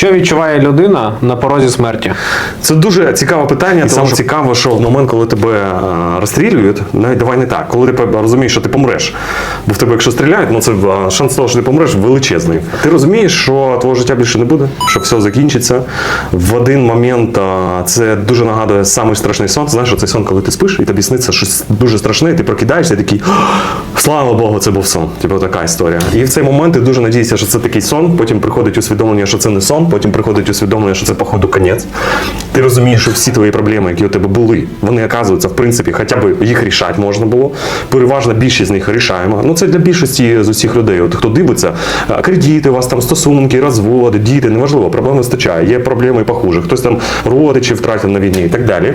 Що відчуває людина на порозі смерті? Це дуже цікаве питання. І Саме що- цікаво, що в момент, коли тебе е, розстрілюють, навіть давай не так, коли ти розумієш, що ти помреш. Бо в тебе, якщо стріляють, ну це е, шанс того, що ти помреш, величезний. Ти розумієш, що твого життя більше не буде, що все закінчиться. В один момент е, це дуже нагадує самий страшний сон. Знаєш, цей сон, коли ти спиш, і тобі сниться щось дуже страшне, і ти прокидаєшся і такий. Слава Богу, це був сон. Типу така історія. І в цей момент ти дуже надієшся, що це такий сон. Потім приходить усвідомлення, що це не сон. Потім приходить усвідомлення, що це походу конець. Ти розумієш, що всі твої проблеми, які у тебе були, вони оказуються, в принципі, хоча б їх рішати можна було. Переважна більшість з них рішаємо. Ну це для більшості з усіх людей. От хто дивиться, кредити, у вас там стосунки, розводи, діти, неважливо, проблем вистачає. Є проблеми і похуже. Хтось там родичів втратив на війні і так далі.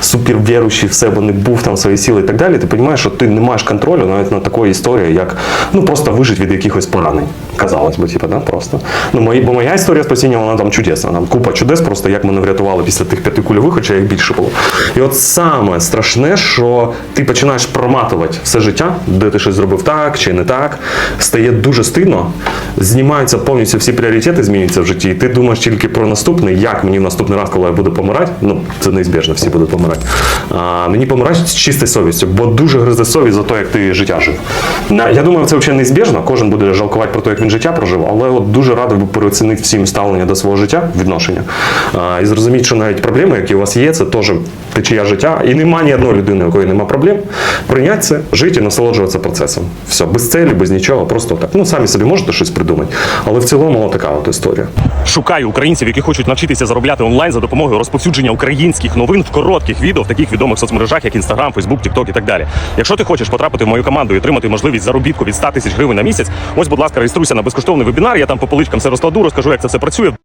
супервіруючий в себе не був там свої сили і так далі. Ти розумієш, що ти не маєш контролю навіть на такої історії, як ну просто вижити від якихось поранень. Казалось би, типу, да, просто. Ну, мої, бо моя історія спасіння, вона там чудесна. Там купа чудес, просто як мене врятували після тих п'яти кульових, хоча їх більше було. І от саме страшне, що ти починаєш проматувати все життя, де ти щось зробив так чи не так, стає дуже стидно, знімаються повністю всі пріоритети, змінюються в житті. І ти думаєш тільки про наступне, як мені в наступний раз, коли я буду помирати. Ну, це неізбіжно, всі будуть помирати. А, мені помирати з чистою совістю, бо дуже гризе совість за те, як ти життя жив. Я думаю, це взагалі неізбіжно. Кожен буде жалкувати про те, як він життя прожив, але от дуже радий би переоцінити всім ставлення до свого життя, відношення. І зрозуміти, що навіть проблеми, які у вас є, це теж течія життя. І немає ні одної людини, у якої немає проблем. Прийняти це, жити і насолоджуватися процесом. Все, без цілі, без нічого, просто так. Ну, самі собі можете щось придумати. Але в цілому така от історія. Шукаю українців, які хочуть навчитися заробляти онлайн за допомогою розповсюдження українських новин в коротких відео в таких відомих соцмережах, як Instagram, Facebook, TikTok і так далі. Якщо ти хочеш потрапити в мою команду і отримати можливість заробітку від 100 тисяч гривень на місяць, ось, будь ласка, реєструйся на безкоштовний вебінар. Я там по поличкам все розкладу, розкажу, як це все працює.